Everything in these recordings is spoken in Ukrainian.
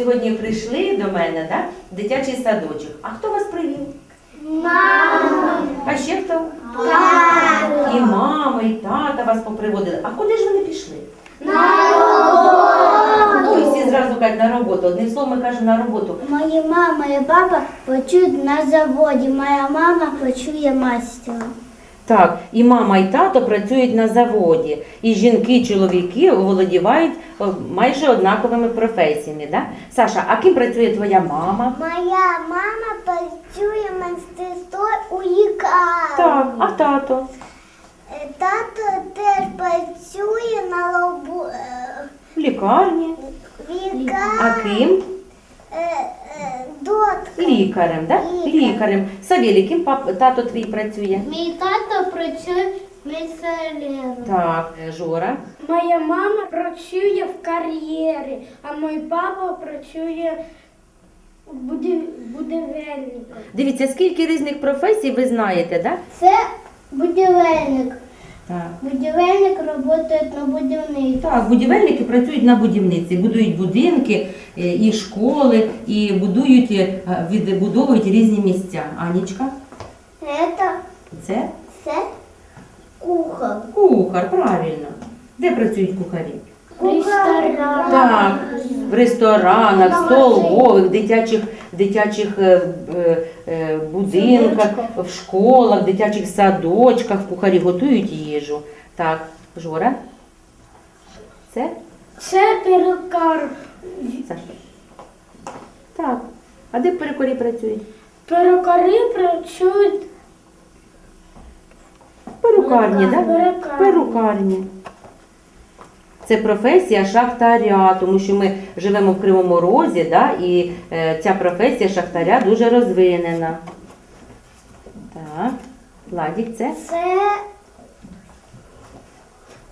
сьогодні прийшли до мене, да? дитячий садочок. А хто вас привів? Мама. А ще хто? Тато. І мама, і тата вас поприводили. А куди ж вони пішли? Ну, і всі зразу кажуть на роботу. Одним словом, ми кажемо на роботу. Мої мама і папа працюють на заводі. Моя мама працює мастером. Так, і мама, і тато працюють на заводі. І жінки, і чоловіки володівають майже однаковими професіями. Да? Саша, а ким працює твоя мама? Моя мама працює медсестрою у лікарні. Так, а тато? Е, Тато теж працює на лобу е, В лікарні. в лікарні. А ким? Е, е, Лікарем, да? Лікар. Лікарем. Савілі, ким пап, тато твій працює? Мій тато працює медсестрою. Так, Жора. Моя мама працює в кар'єрі, а мій папа працює будів- будівельником. Дивіться, скільки різних професій ви знаєте, да? Це будівельник. Так. Будівельник працює на будівництві. Так, будівельники працюють на будівниці, будують будинки, е, і школи, і будують, е, відбудовують різні місця. Анічка, Це, це це кухар. кухар, правильно. Де працюють кухарі? Так, в ресторанах, столових, дитячих, дитячих е, е, е, будинках, в школах, дитячих садочках кухарі готують їжу. Так, Жора. Це? Це перукар. Саша. Так. А де перекорі працюють? Перукари працюють В перукарні, так? Да? Перукарні. Перукарні. Це професія шахтаря, тому що ми живемо в Кривому Розі, да? і е, ця професія шахтаря дуже розвинена. Так, Ладік, це Це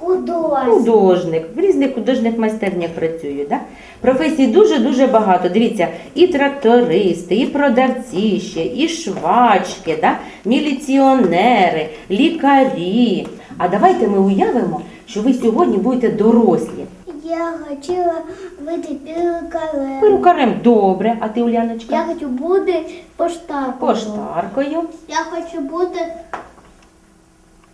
художник. художник. В різних художніх майстернях працюють. Да? Професій дуже-дуже багато. Дивіться, і трактористи, і продавці ще, і швачки, да? міліціонери, лікарі. А давайте ми уявимо, що ви сьогодні будете дорослі. Я хотіла бути перукарем. Перукарем добре, а ти, Уляночка? Я хочу бути поштаркою. Поштаркою. Я хочу бути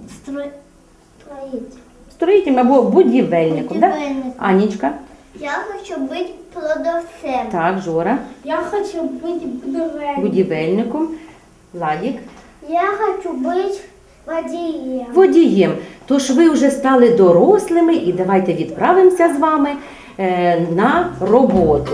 стро- строїтелем. Строїтелем або будівельником. Да? Будівельником. Анічка. Я хочу бути продавцем. Так, Жора. Я хочу бути будівельником. Будівельником. Владік. Я хочу бути водієм. Водієм. Тож ви вже стали дорослими і давайте відправимося з вами е, на роботу.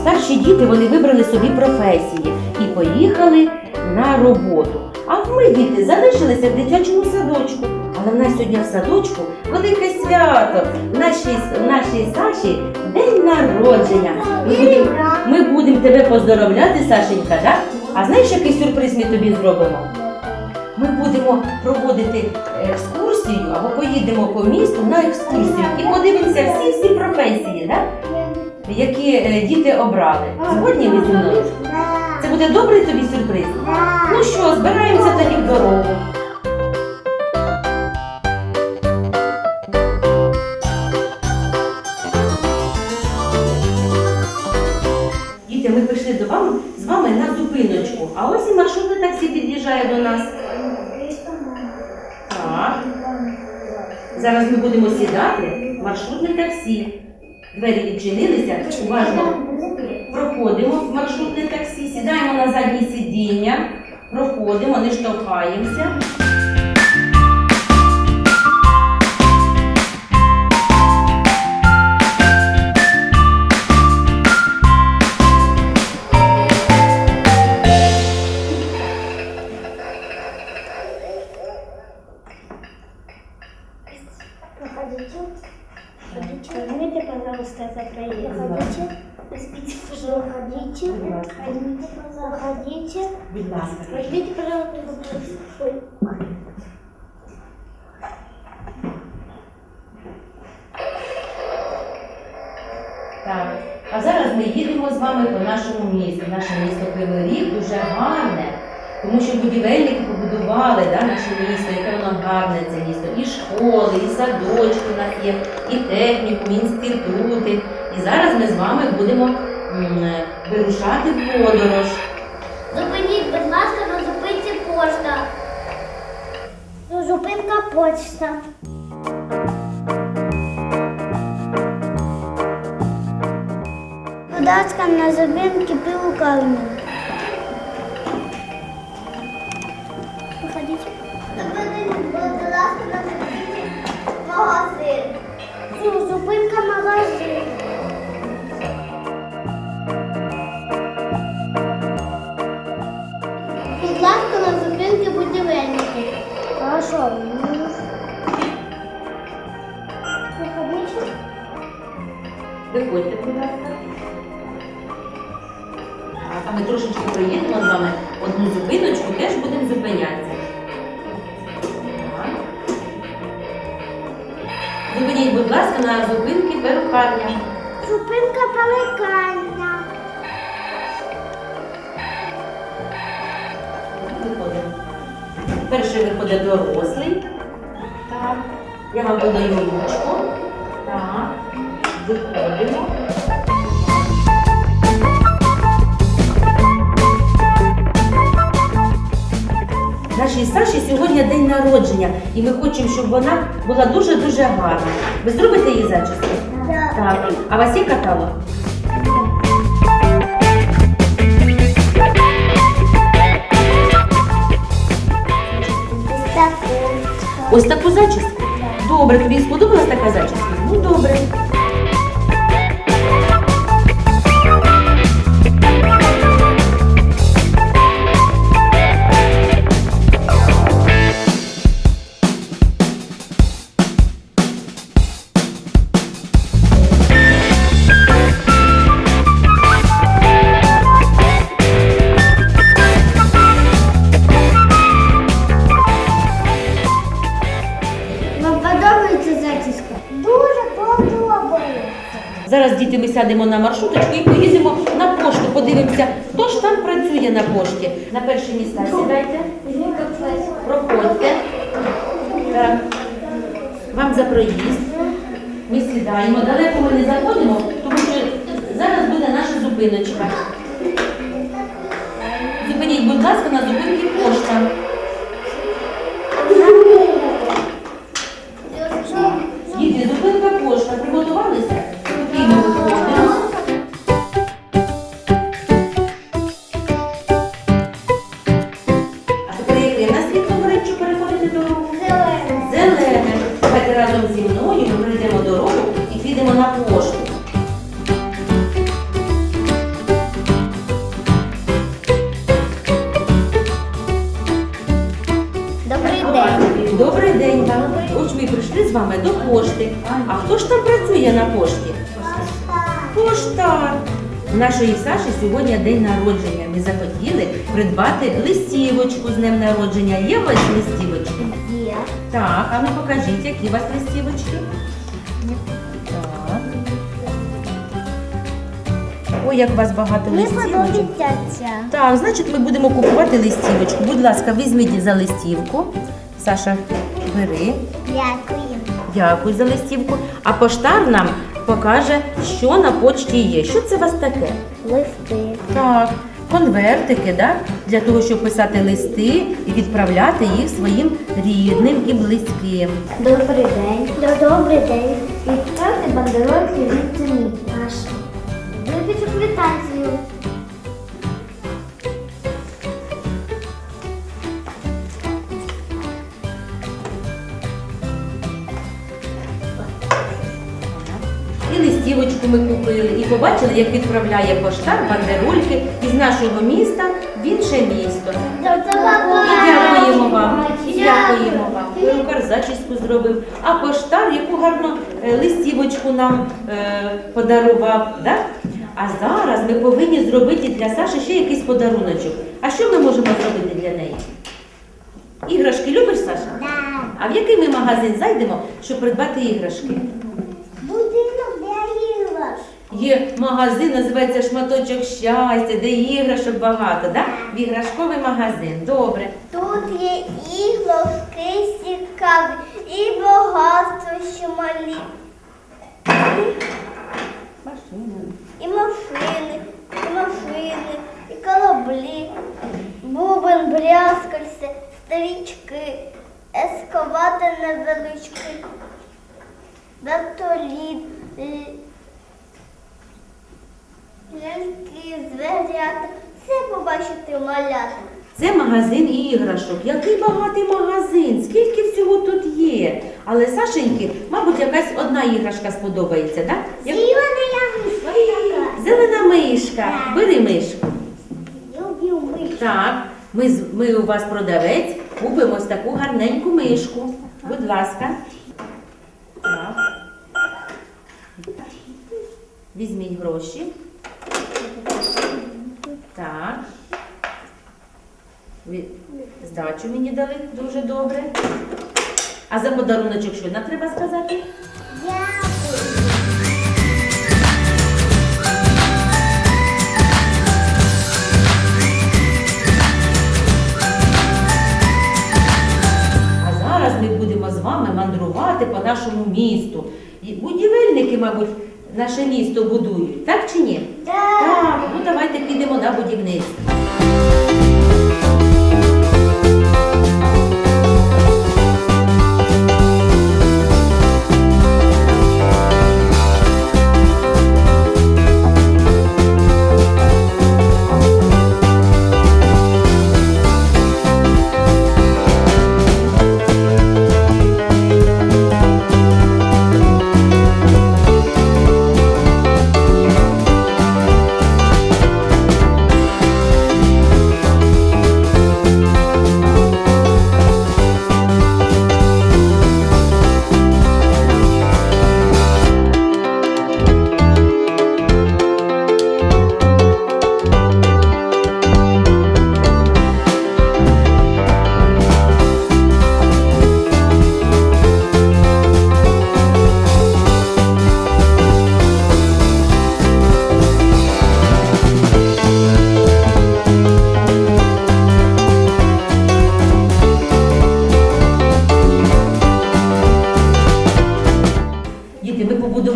Старші діти вони вибрали собі професії і поїхали на роботу. А ми, діти, залишилися в дитячому садочку. В нас сьогодні в садочку велике свято. В нашій, в нашій Саші день народження. Ми будемо, ми будемо тебе поздоровляти, Сашенька, да? А знаєш, який сюрприз ми тобі зробимо? Ми будемо проводити екскурсію або поїдемо по місту на екскурсію і подивимося всі всі професії, да? які е, діти обрали. Згодні ви зі мною? Це буде добрий тобі сюрприз? Ну що, збираємося тоді в дорогу. Таксі під'їжджає до нас. Так. Зараз ми будемо сідати в маршрутне таксі. Двері відчинилися. Уважно проходимо в маршрутне таксі, сідаємо на заднє сидіння, проходимо, не штовхаємося. Пожалуйста. Заходите. Заходите. Заходите. Ласка. Возьмите, пожалуйста, за. Так. А зараз ми їдемо з вами по нашому місту. Наше місто Кривий Ріг дуже гарне, тому що будівельники побудували да, наше місто, яке воно гарне це місто. І школи, і садочки у нас є, і технікум, і інститути. І зараз ми з вами будемо вирушати в подорож. Зупиніть, будь ласка, на зупинці пошта. Ну, Зупинка почта. Будь ласка, на зупинці півкарні. Зупиніть, будь ласка, магазин. Ну, зупинка магазин. Будь ласка, на зупинки будівельники. Хорошо. Виходіть. Виходьте, будь ласка. А ми трошечки проїдемо з вами одну зупиночку, теж будемо зупинятися. Будь ласка, на зупинки перукарня. Зупинка перукарня. Виходимо. Перший виходить дорослий. Так. Я вам подаю ручку. Так. Виходимо. Нашій Саші сьогодні день народження, і ми хочемо, щоб вона була дуже-дуже гарна. Ви зробите її зачіску? Так. А у вас є каталог? Ось таку зачіску? Добре, тобі сподобалась така зачіска? Ну добре. Сядемо на маршруточку і поїдемо на пошту. Подивимося, хто ж там працює на пошті. На перше місце сідайте, проходьте. Так. Вам за проїзд. Ми сідаємо. Далеко ми не заходимо, тому що зараз буде наша зупиночка. Зупиніть, будь ласка, на зупинці пошта. Сьогодні день народження. Ми захотіли придбати листівочку з днем народження. Є у вас листівочки? Є. Так, а ну покажіть, які у вас листівочки. Так. Ой, як у вас багато Мені листівочок. подобається. Так, значить, ми будемо купувати листівочку. Будь ласка, візьміть за листівку. Саша, бери. Дякую. Дякую за листівку. А поштар нам покаже, що на почті є. Що це у вас таке? Листи. Так, конвертики, да? для того, щоб писати листи і відправляти їх своїм рідним і близьким. Добрий день. Добрий день. Відправте бандерольки від ціни. Ви Випічу квитанцію. Листівочку ми купили, і побачили, як відправляє поштар бандерольки із нашого міста в інше місто. І дякуємо вам, і дякуємо вам. Перукар зачіску зробив. А поштар, яку гарну е, листівочку нам е, подарував. Да? А зараз ми повинні зробити для Саші ще якийсь подаруночок. А що ми можемо зробити для неї? Іграшки любиш, Саша? А в який ми магазин зайдемо, щоб придбати іграшки? Є магазин, називається шматочок щастя, де іграшок багато, да? В іграшковий магазин. Добре. Тут є іграшки цікаві і багатство що малі. І машини, і машини, і кораблі, бубен, брязкальце, стрічки, ескаватор невеличкий, вертоліт, ляльки, зверята. Все побачити малята. Це магазин іграшок. Який багатий магазин, скільки всього тут є. Але Сашеньки, мабуть, якась одна іграшка сподобається, так? Як- Зелена Зелена мишка. Бери мишку. Люблю мишку. Так, ми, ми у вас продавець, купимо ось таку гарненьку мишку. Будь ласка. Так. Візьміть гроші. Так. Ви здачу мені дали дуже добре. А за подаруночок що нам треба сказати? Дякую. Мандрувати по нашому місту. І будівельники, мабуть, наше місто будують, так чи ні? Так, ну давайте підемо на будівництво.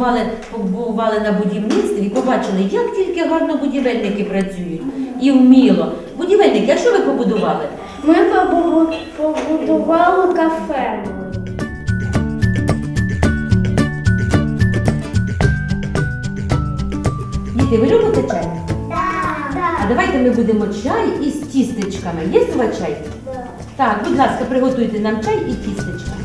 Ми побували на будівництві побачили, як тільки гарно будівельники працюють і вміло. Будівельники, а що ви побудували? Ми побудували кафе. Діти, ви любите чай? Да. А давайте ми будемо чай із тістечками. Є у вас чай? Да. Так, будь ласка, приготуйте нам чай і тістечка.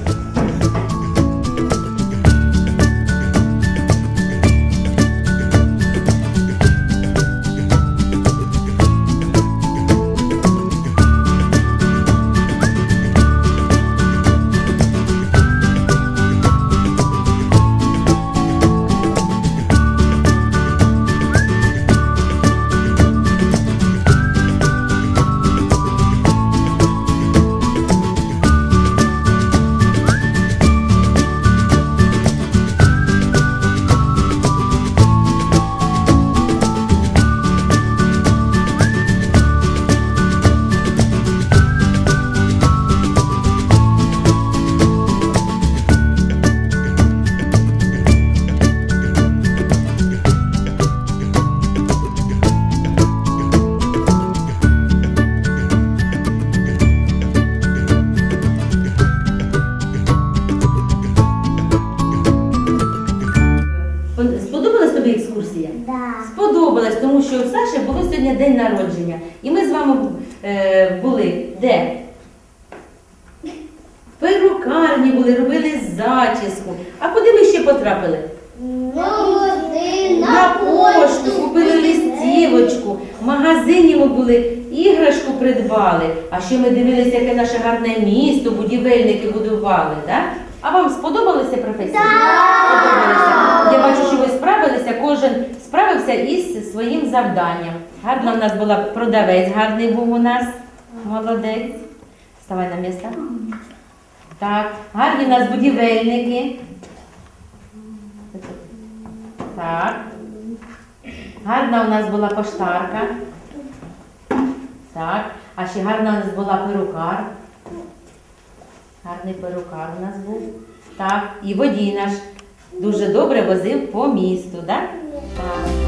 Да. Сподобалась, тому що у Саші було сьогодні день народження. І ми з вами е, були де? В перукарні були, робили зачіску. А куди ми ще потрапили? На пошту купили листівочку, в магазині ми були, іграшку придбали. А ще ми дивилися, яке наше гарне місто, будівельники будували. Да? А вам сподобалася професія? Сподобалося. Я бачу, що ви справилися, кожен справився із своїм завданням. Гарна в нас була продавець, гарний був у нас. Молодець. Вставай на місце. Так, гарні в нас будівельники. Так. Гарна у нас була поштарка. Так. А ще гарна у нас була перукар. Гарний перукар у нас був. Так. І водій наш дуже добре возив по місту, так? Так.